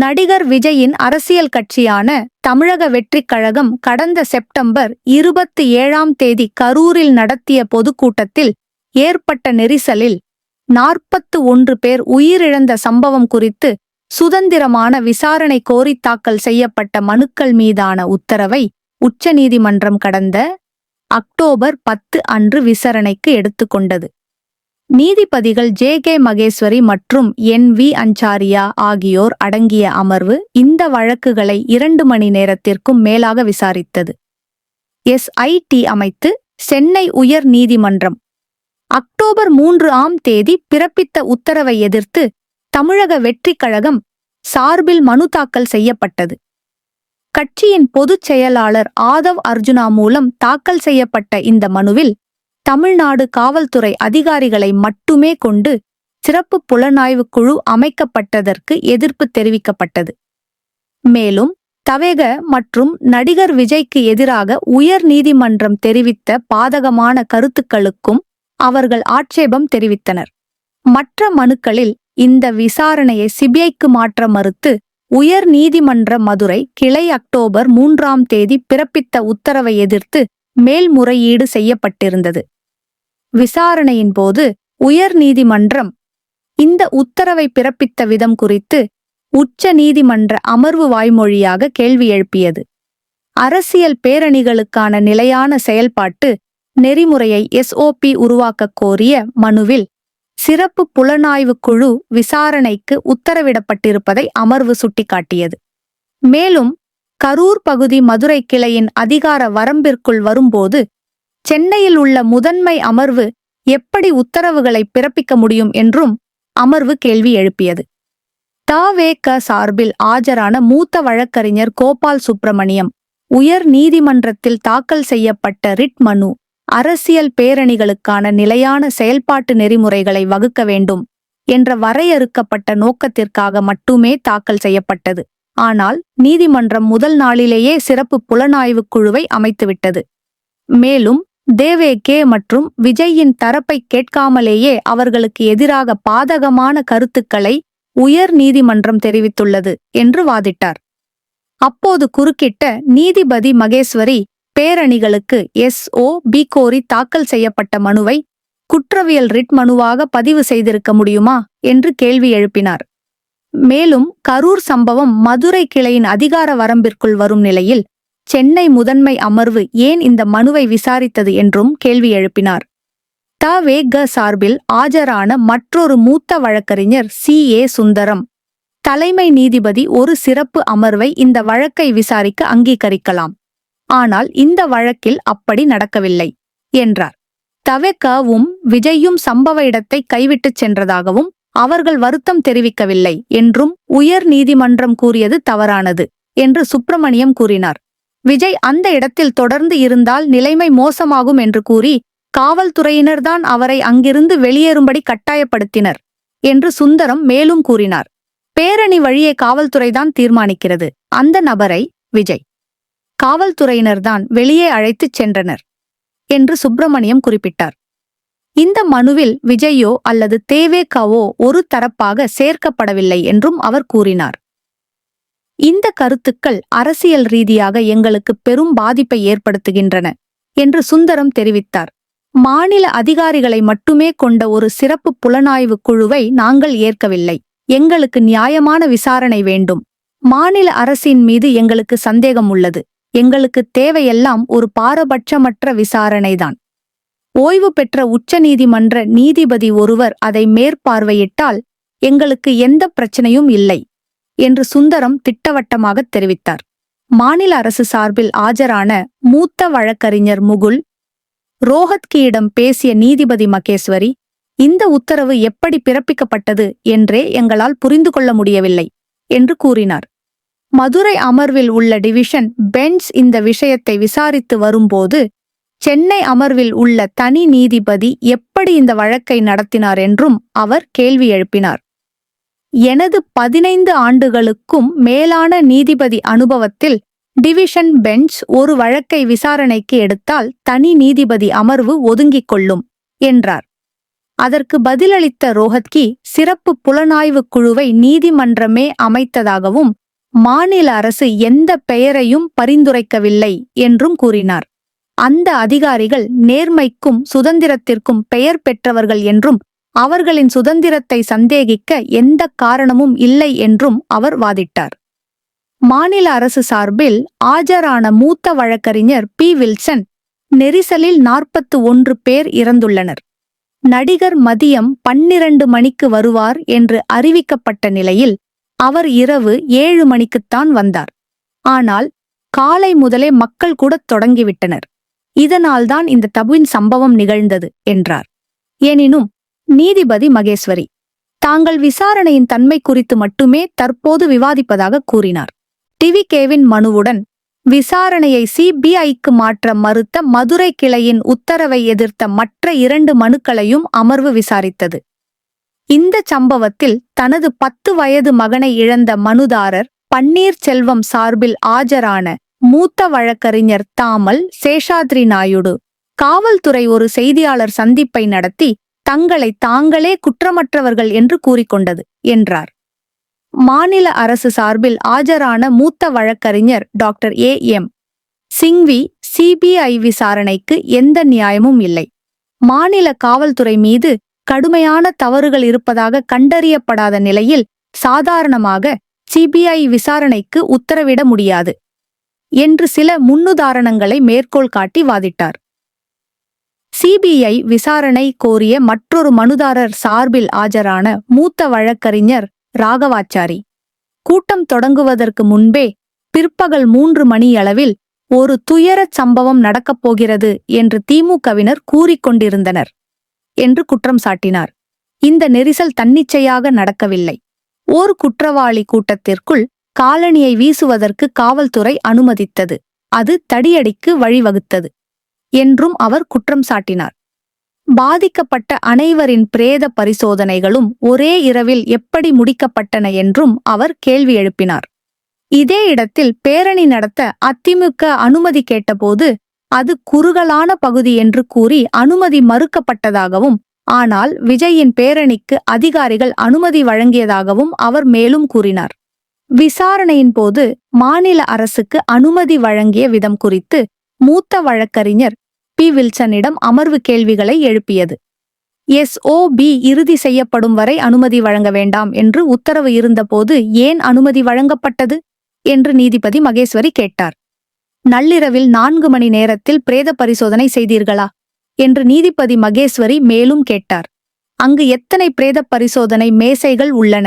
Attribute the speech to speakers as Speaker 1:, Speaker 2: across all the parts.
Speaker 1: நடிகர் விஜயின் அரசியல் கட்சியான தமிழக வெற்றிக் கழகம் கடந்த செப்டம்பர் இருபத்தி ஏழாம் தேதி கரூரில் நடத்திய பொதுக்கூட்டத்தில் ஏற்பட்ட நெரிசலில் நாற்பத்து ஒன்று பேர் உயிரிழந்த சம்பவம் குறித்து சுதந்திரமான விசாரணை கோரி தாக்கல் செய்யப்பட்ட மனுக்கள் மீதான உத்தரவை உச்சநீதிமன்றம் கடந்த அக்டோபர் பத்து அன்று விசாரணைக்கு எடுத்துக்கொண்டது. நீதிபதிகள் ஜே கே மகேஸ்வரி மற்றும் என் வி அஞ்சாரியா ஆகியோர் அடங்கிய அமர்வு இந்த வழக்குகளை இரண்டு மணி நேரத்திற்கும் மேலாக விசாரித்தது. எஸ்ஐடி அமைத்து சென்னை உயர் நீதிமன்றம். அக்டோபர் மூன்று ஆம் தேதி பிறப்பித்த உத்தரவை எதிர்த்து தமிழக வெற்றிக் கழகம் சார்பில் மனு தாக்கல் செய்யப்பட்டது. கட்சியின் பொதுச் செயலாளர் ஆதவ் அர்ஜுனா மூலம் தாக்கல் செய்யப்பட்ட இந்த மனுவில் தமிழ்நாடு காவல்துறை அதிகாரிகளை மட்டுமே கொண்டு சிறப்பு புலனாய்வு குழு அமைக்கப்பட்டதற்கு எதிர்ப்பு தெரிவிக்கப்பட்டது. மேலும் தவேக மற்றும் நடிகர் விஜய்க்கு எதிராக உயர் நீதிமன்றம் தெரிவித்த பாதகமான கருத்துக்களுக்கும் அவர்கள் ஆட்சேபம் தெரிவித்தனர். மற்ற மனுக்களில் இந்த விசாரணையை சிபிஐக்கு மாற்ற மறுத்து உயர் நீதிமன்ற மதுரை கிளை அக்டோபர் மூன்றாம் தேதி பிறப்பித்த உத்தரவை எதிர்த்து மேல்முறையீடு செய்யப்பட்டிருந்தது. விசாரணையின் போது உயர் நீதிமன்றம் இந்த உத்தரவை பிறப்பித்த விதம் குறித்து உச்ச நீதிமன்ற அமர்வு வாய்மொழியாக கேள்வி எழுப்பியது. அரசியல் பேரணிகளுக்கான நிலையான செயல்பாட்டு நெறிமுறையை எஸ்ஓபி உருவாக்கக் கோரிய மனுவில் சிறப்பு புலனாய்வு குழு விசாரணைக்கு உத்தரவிடப்பட்டிருப்பதை அமர்வு சுட்டிக்காட்டியது. மேலும் கரூர் பகுதி மதுரை கிளையின் அதிகார வரம்பிற்குள் வரும்போது சென்னையில் உள்ள முதன்மை அமர்வு எப்படி உத்தரவுகளை பிறப்பிக்க முடியும் என்றும் அமர்வு கேள்வி எழுப்பியது. தவேக சார்பில் ஆஜரான மூத்த வழக்கறிஞர் கோபால் சுப்பிரமணியம் உயர் நீதிமன்றத்தில் தாக்கல் செய்யப்பட்ட ரிட் மனு அரசியல் பேரணிகளுக்கான நிலையான செயல்பாட்டு நெறிமுறைகளை வகுக்க வேண்டும் என்ற வரையறுக்கப்பட்ட நோக்கத்திற்காக மட்டுமே தாக்கல் செய்யப்பட்டது. ஆனால் நீதிமன்றம் முதல் நாளிலேயே சிறப்பு புலனாய்வு குழுவை அமைத்துவிட்டது. மேலும் தேவே கே மற்றும் விஜயின் தரப்பை கேட்காமலேயே அவர்களுக்கு எதிராக பாதகமான கருத்துக்களை உயர் நீதிமன்றம் தெரிவித்துள்ளது என்று வாதிட்டார். அப்போது குறுக்கிட்ட நீதிபதி மகேஸ்வரி பேரணிகளுக்கு எஸ் ஓ பி கோரி தாக்கல் செய்யப்பட்ட மனுவை குற்றவியல் ரிட் மனுவாக பதிவு செய்திருக்க முடியுமா என்று கேள்வி எழுப்பினார். மேலும் கரூர் சம்பவம் மதுரை கிளையின் அதிகார வரம்பிற்குள் வரும் நிலையில் சென்னை முதன்மை அமர்வு ஏன் இந்த மனுவை விசாரித்தது என்றும் கேள்வி எழுப்பினார். தவேக சார்பில் ஆஜரான மற்றொரு மூத்த வழக்கறிஞர் சி. ஏ. சுந்தரம். தலைமை நீதிபதி ஒரு சிறப்பு அமர்வை இந்த வழக்கை விசாரிக்க அங்கீகரிக்கலாம். ஆனால் இந்த வழக்கில் அப்படி நடக்கவில்லை என்றார். தவெகவும் விஜயும் சம்பவ இடத்தை கைவிட்டுச் சென்றதாகவும் அவர்கள் வருத்தம் தெரிவிக்கவில்லை என்றும் உயர் நீதிமன்றம் கூறியது தவறானது என்று சுப்பிரமணியம் கூறினார். விஜய் அந்த இடத்தில் தொடர்ந்து இருந்தால் நிலைமை மோசமாகும் என்று கூறி காவல்துறையினர்தான் அவரை அங்கிருந்து வெளியேறும்படி கட்டாயப்படுத்தினர் என்று சுந்தரம் மேலும் கூறினார். பேரணி வழியே காவல்துறைதான் தீர்மானிக்கிறது. அந்த நபரை விஜய் காவல்துறையினர்தான் வெளியே அழைத்துச் சென்றனர் என்று சுப்பிரமணியம் குறிப்பிட்டார். இந்த மனுவில் விஜயோ அல்லது தேவேகாவோ ஒரு தரப்பாக சேர்க்கப்படவில்லை என்றும் அவர் கூறினார். இந்த கருத்துக்கள் அரசியல் ரீதியாக எங்களுக்கு பெரும் பாதிப்பை ஏற்படுத்துகின்றன என்று சுந்தரம் தெரிவித்தார். மாநில அதிகாரிகளை மட்டுமே கொண்ட ஒரு சிறப்பு புலனாய்வு குழுவை நாங்கள் ஏற்கவில்லை. எங்களுக்கு நியாயமான விசாரணை வேண்டும். மாநில அரசின் மீது எங்களுக்கு சந்தேகம் உள்ளது. எங்களுக்கு தேவையெல்லாம் ஒரு பாரபட்சமற்ற விசாரணைதான். ஓய்வு பெற்ற உச்சநீதிமன்ற நீதிபதி ஒருவர் அதை மேற்பார்வையிட்டால் எங்களுக்கு எந்த பிரச்சனையும் இல்லை. என்று சுந்தரம் திட்டவட்டமாக தெரிவித்தார். மாநில அரசு சார்பில் ஆஜரான மூத்த வழக்கறிஞர் முகுல் ரோஹத்கியிடம் பேசிய நீதிபதி மகேஸ்வரி இந்த உத்தரவு எப்படி பிறப்பிக்கப்பட்டது என்றே எங்களால் புரிந்து கொள்ள முடியவில்லை என்று கூறினார். மதுரை அமர்வில் உள்ள டிவிஷன் பெஞ்ச் இந்த விஷயத்தை விசாரித்து வரும்போது சென்னை அமர்வில் உள்ள தனி நீதிபதி எப்படி இந்த வழக்கை நடத்தினார் என்றும் அவர் கேள்வி எழுப்பினார். எனது பதினைந்து ஆண்டுகளுக்கும் மேலான நீதிபதி அனுபவத்தில் டிவிஷன் பெஞ்ச் ஒரு வழக்கை விசாரணைக்கு எடுத்தால் தனி நீதிபதி அமர்வு ஒதுங்கிக் கொள்ளும் என்றார். அதற்கு பதிலளித்த ரோஹத்கி சிறப்பு புலனாய்வு குழுவை நீதிமன்றமே அமைத்ததாகவும் மாநில அரசு எந்த பெயரையும் பரிந்துரைக்கவில்லை என்றும் கூறினார். அந்த அதிகாரிகள் நேர்மைக்கும் சுதந்திரத்திற்கும் பெயர் பெற்றவர்கள் என்றும் அவர்களின் சுதந்திரத்தை சந்தேகிக்க எந்த காரணமும் இல்லை என்றும் அவர் வாதிட்டார். மாநில அரசு சார்பில் ஆஜரான மூத்த வழக்கறிஞர் பி. வில்சன் நெரிசலில் நாற்பத்து ஒன்று பேர் இறந்துள்ளனர். நடிகர் மதியம் பன்னிரண்டு மணிக்கு வருவார் என்று அறிவிக்கப்பட்ட நிலையில் அவர் இரவு ஏழு மணிக்குத்தான் வந்தார். ஆனால் காலை முதலே மக்கள் கூடத் தொடங்கிவிட்டனர். இதனால்தான் இந்த தபுவின் சம்பவம் நிகழ்ந்தது என்றார். எனினும் நீதிபதி மகேஸ்வரி. தாங்கள் விசாரணையின் தன்மை குறித்து மட்டுமே தற்போது விவாதிப்பதாக கூறினார். டிவிகேவின் மனுவுடன் விசாரணையை சிபிஐக்கு மாற்ற மறுத்த மதுரை கிளையின் உத்தரவை எதிர்த்த மற்ற இரண்டு மனுக்களையும் அமர்வு விசாரித்தது. இந்த சம்பவத்தில் தனது பத்து வயது மகனை இழந்த மனுதாரர் பன்னீர்செல்வம் சார்பில் ஆஜரான மூத்த வழக்கறிஞர் தாமல் சேஷாத்ரி நாயுடு காவல்துறை ஒரு செய்தியாளர் சந்திப்பை நடத்தி தங்களை தாங்களே குற்றமற்றவர்கள் என்று கூறிக்கொண்டது என்றார். மாநில அரசு சார்பில் ஆஜரான மூத்த வழக்கறிஞர் doctor A. M. Singhvi CBI விசாரணைக்கு எந்த நியாயமும் இல்லை. மாநில காவல்துறை மீது கடுமையான தவறுகள் இருப்பதாக கண்டறியப்படாத நிலையில் சாதாரணமாக சிபிஐ விசாரணைக்கு உத்தரவிட முடியாது என்று சில முன்னுதாரணங்களை மேற்கோள் காட்டி வாதிட்டார். சிபிஐ விசாரணை கோரிய மற்றொரு மனுதாரர் சார்பில் ஆஜரான மூத்த வழக்கறிஞர் ராகவாச்சாரி. கூட்டம் தொடங்குவதற்கு முன்பே பிற்பகல் மூன்று மணியளவில் ஒரு துயரச் சம்பவம் நடக்கப் போகிறது என்று திமுகவினர் கூறிக்கொண்டிருந்தனர் என்று குற்றம் சாட்டினார். இந்த நெரிசல் தன்னிச்சையாக நடக்கவில்லை. ஓர் குற்றவாளி கூட்டத்திற்குள் காலணியை வீசுவதற்கு காவல்துறை அனுமதித்தது. அது தடியடிக்கு வழிவகுத்தது. என்றும் அவர் குற்றம் சாட்டினார். பாதிக்கப்பட்ட அனைவரின் பிரேத பரிசோதனைகளும் ஒரே இரவில் எப்படி முடிக்கப்பட்டன என்றும் அவர் கேள்வி எழுப்பினார். இதே இடத்தில் பேரணி நடத்த அதிமுக அனுமதி கேட்டபோது அது குறுகலான பகுதி என்று கூறி அனுமதி மறுக்கப்பட்டதாகவும் ஆனால் விஜயின் பேரணிக்கு அதிகாரிகள் அனுமதி வழங்கியதாகவும் அவர் மேலும் கூறினார். விசாரணையின் போது மாநில அரசுக்கு அனுமதி வழங்கிய விதம் குறித்து மூத்த வழக்கறிஞர் பி. வில்சனிடம் அமர்வு கேள்விகளை எழுப்பியது. எஸ்ஓபி இறுதி செய்யப்படும் வரை அனுமதி வழங்க வேண்டாம் என்று உத்தரவு இருந்தபோது ஏன் அனுமதி வழங்கப்பட்டது? என்று நீதிபதி மகேஸ்வரி கேட்டார். நள்ளிரவில் நான்கு மணி நேரத்தில் பிரேத பரிசோதனை செய்தீர்களா? என்று நீதிபதி மகேஸ்வரி மேலும் கேட்டார். அங்கு எத்தனை பிரேத பரிசோதனை மேசைகள் உள்ளன?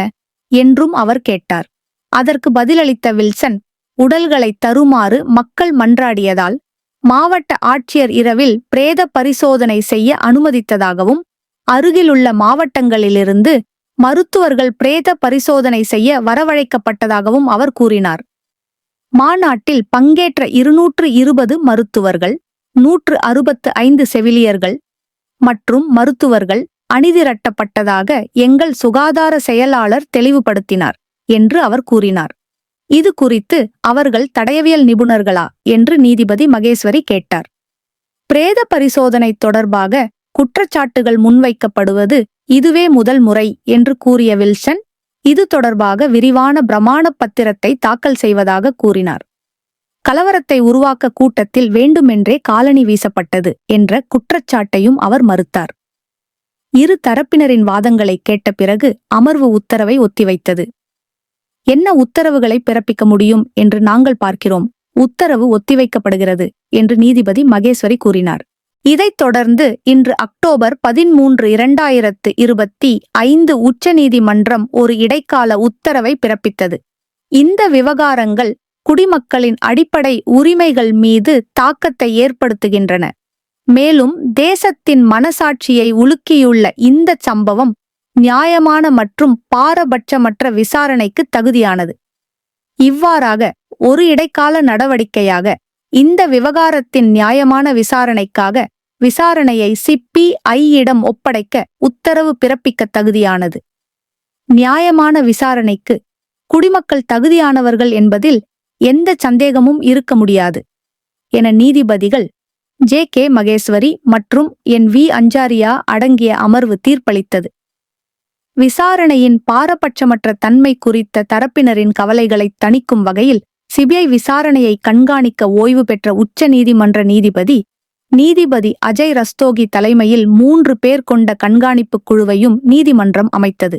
Speaker 1: என்றும் அவர் கேட்டார். அதற்கு பதிலளித்த வில்சன் உடல்களை தருமாறு மக்கள் மன்றாடியதால் மாவட்ட ஆட்சியர் இரவில் பிரேத பரிசோதனை செய்ய அனுமதித்ததாகவும் அருகிலுள்ள மாவட்டங்களிலிருந்து மருத்துவர்கள் பிரேத பரிசோதனை செய்ய வரவழைக்கப்பட்டதாகவும் அவர் கூறினார். மாநாட்டில் பங்கேற்ற இருநூற்று இருபது மருத்துவர்கள் நூற்று அறுபத்து ஐந்து செவிலியர்கள் மற்றும் மருத்துவர்கள் அணிதிரட்டப்பட்டதாக எங்கள் சுகாதார செயலாளர் தெளிவுபடுத்தினார் என்று அவர் கூறினார். இது குறித்து அவர்கள் தடயவியல் நிபுணர்களா என்று நீதிபதி மகேஸ்வரி கேட்டார். பிரேத பரிசோதனை தொடர்பாக குற்றச்சாட்டுகள் முன்வைக்கப்படுவது இதுவே முதல் முறை என்று கூறிய வில்சன் இது தொடர்பாக விரிவான பிரமாண பத்திரத்தை தாக்கல் செய்வதாக கூறினார். கலவரத்தை உருவாக்க கூட்டத்தில் வேண்டுமென்றே காலனி வீசப்பட்டது என்ற குற்றச்சாட்டையும் அவர் மறுத்தார். இரு தரப்பினரின் வாதங்களை கேட்ட பிறகு அமர்வு உத்தரவை ஒத்திவைத்தது. என்ன உத்தரவுகளை பிறப்பிக்க முடியும் என்று நாங்கள் பார்க்கிறோம். உத்தரவு ஒத்திவைக்கப்படுகிறது என்று நீதிபதி மகேஸ்வரி கூறினார். இதைத் தொடர்ந்து இன்று அக்டோபர் பதிமூன்று இரண்டாயிரத்து இருபத்தி ஐந்து உச்சநீதிமன்றம் ஒரு இடைக்கால உத்தரவை பிறப்பித்தது. இந்த விவகாரங்கள் குடிமக்களின் அடிப்படை உரிமைகள் மீது தாக்கத்தை ஏற்படுத்துகின்றன. மேலும் தேசத்தின் மனசாட்சியை உலுக்கியுள்ள இந்த சம்பவம் நியாயமான மற்றும் பாரபட்சமற்ற விசாரணைக்கு தகுதியானது. இவ்வாறாக ஒரு இடைக்கால நடவடிக்கையாக இந்த விவகாரத்தின் நியாயமான விசாரணைக்காக விசாரணையை சிபிஐயிடம் ஒப்படைக்க உத்தரவு பிறப்பிக்க தகுதியானது. நியாயமான விசாரணைக்கு குடிமக்கள் தகுதியானவர்கள் என்பதில் எந்த சந்தேகமும் இருக்க முடியாது. என நீதிபதிகள் ஜே கே மகேஸ்வரி மற்றும் என் வி அஞ்சாரியா அடங்கிய அமர்வு தீர்ப்பளித்தது. விசாரணையின் பாரபட்சமற்ற தன்மை குறித்த தரப்பினரின் கவலைகளை தணிக்கும் வகையில் சிபிஐ விசாரணையை கண்காணிக்க ஓய்வு பெற்ற உச்ச நீதிமன்ற நீதிபதி நீதிபதி அஜய் ரஸ்தோகி தலைமையில் மூன்று பேர் கொண்ட கண்காணிப்பு குழுவையும் நீதிமன்றம் அமைத்தது.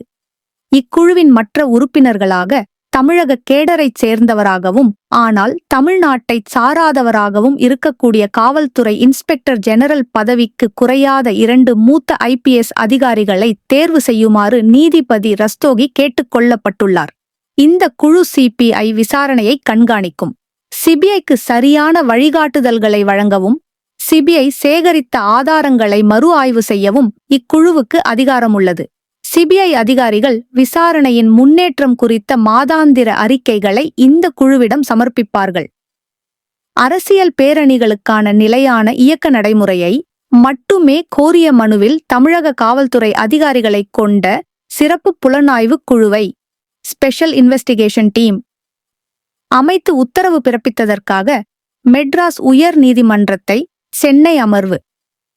Speaker 1: இக்குழுவின் மற்ற உறுப்பினர்களாக தமிழக கேடரைச் சேர்ந்தவராகவும் ஆனால் தமிழ்நாட்டைச் சாராதவராகவும் இருக்கக்கூடிய காவல்துறை இன்ஸ்பெக்டர் ஜெனரல் பதவிக்கு குறையாத இரண்டு மூத்த ஐபிஎஸ் அதிகாரிகளை தேர்வு செய்யுமாறு நீதிபதி ரஸ்தோகி கேட்டுக்கொள்ளப்பட்டுள்ளார் இந்த குழு சிபிஐ விசாரணையை கண்காணிக்கும். சிபிஐக்கு சரியான வழிகாட்டுதல்களை வழங்கவும் சிபிஐ சேகரித்த ஆதாரங்களை மறு ஆய்வு செய்யவும் இக்குழுவுக்கு அதிகாரம் உள்ளது சிபிஐ அதிகாரிகள் விசாரணையின் முன்னேற்றம் குறித்த மாதாந்திர அறிக்கைகளை இந்த குழுவிடம் சமர்ப்பிப்பார்கள். அரசியல் பேரணிகளுக்கான நிலையான இயக்க நடைமுறையை மட்டுமே கோரிய மனுவில் தமிழக காவல்துறை அதிகாரிகளைக் கொண்ட சிறப்பு புலனாய்வு குழுவை ஸ்பெஷல் இன்வெஸ்டிகேஷன் டீம் அமைத்து உத்தரவு பிறப்பித்ததற்காக மெட்ராஸ் உயர் நீதிமன்றத்தை சென்னை அமர்வு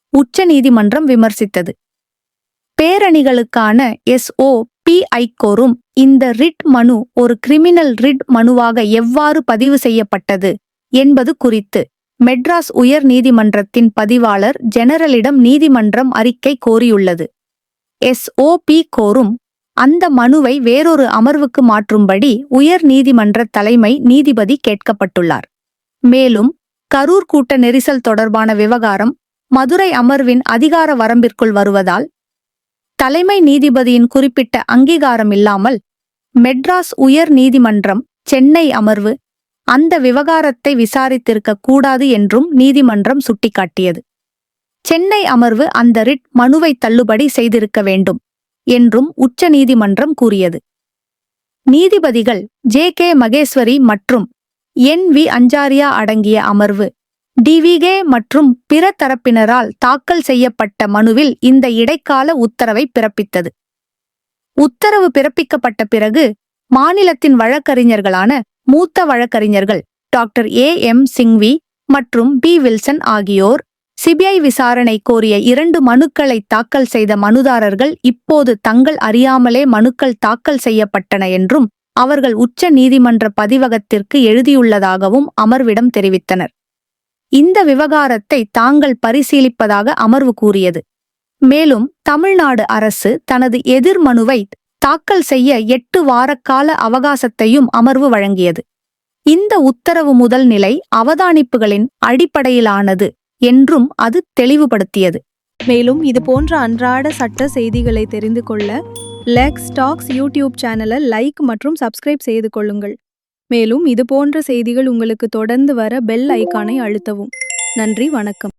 Speaker 1: உச்ச நீதிமன்றம் விமர்சித்தது. பேரணிகளுக்கான எஸ்ஓ பிஐ கோரும் இந்த ரிட் மனு ஒரு கிரிமினல் ரிட் மனுவாக எவ்வாறு பதிவு செய்யப்பட்டது என்பது குறித்து மெட்ராஸ் உயர் நீதிமன்றத்தின் பதிவாளர் ஜெனரலிடம் நீதிமன்றம் அறிக்கை கோரியுள்ளது. எஸ்ஓபி கோரும் அந்த மனுவை வேறொரு அமர்வுக்கு மாற்றும்படி உயர் நீதிமன்ற தலைமை நீதிபதி கேட்கப்பட்டுள்ளார். மேலும் கரூர் கூட்ட நெரிசல் தொடர்பான விவகாரம் மதுரை அமர்வின் அதிகார வரம்பிற்குள் வருவதால் தலைமை நீதிபதியின் குறிப்பிட்ட அங்கீகாரம் இல்லாமல் மெட்ராஸ் உயர் நீதிமன்றம் சென்னை அமர்வு அந்த விவகாரத்தை விசாரித்திருக்க கூடாது என்றும் நீதிமன்றம் சுட்டிக்காட்டியது. சென்னை அமர்வு அந்த ரிட் மனுவை தள்ளுபடி செய்திருக்க வேண்டும் என்றும் உச்ச நீதிமன்றம் கூறியது. நீதிபதிகள் ஜே கே மகேஸ்வரி மற்றும் என் வி அஞ்சாரியா அடங்கிய அமர்வு டிவிகே மற்றும் பிற தரப்பினரால் தாக்கல் செய்யப்பட்ட மனுவில் இந்த இடைக்கால உத்தரவை பிறப்பித்தது. உத்தரவு பிறப்பிக்கப்பட்ட பிறகு மாநிலத்தின் வழக்கறிஞர்களான மூத்த வழக்கறிஞர்கள் டாக்டர் ஏ எம் சிங்வி மற்றும் பி வில்சன் ஆகியோர் சிபிஐ விசாரணை கோரிய இரண்டு மனுக்களை தாக்கல் செய்த மனுதாரர்கள் இப்போது தங்கள் அறியாமலே மனுக்கள் தாக்கல் செய்யப்பட்டன என்றும் அவர்கள் உச்ச நீதிமன்ற பதிவகத்திற்கு எழுதியுள்ளதாகவும் அமர்விடம் தெரிவித்தனர். இந்த விவகாரத்தை தாங்கள் பரிசீலிப்பதாக அமர்வு கூறியது. மேலும் தமிழ்நாடு அரசு தனது எதிர் மனுவை தாக்கல் செய்ய எட்டு வாரக்கால அவகாசத்தையும் அமர்வு வழங்கியது. இந்த உத்தரவு முதல் நிலை அவதானிப்புகளின் அடிப்படையிலானது என்றும் அது தெளிவுபடுத்தியது.
Speaker 2: மேலும் இது போன்ற அன்றாட சட்ட செய்திகளை தெரிந்து கொள்ள லெக்ஸ் டாக்ஸ் யூடியூப் சேனலை லைக் மற்றும் சப்ஸ்கிரைப் செய்து கொள்ளுங்கள். மேலும் இது போன்ற செய்திகள் உங்களுக்கு தொடர்ந்து வர பெல் ஐக்கானை அழுத்தவும். நன்றி வணக்கம்.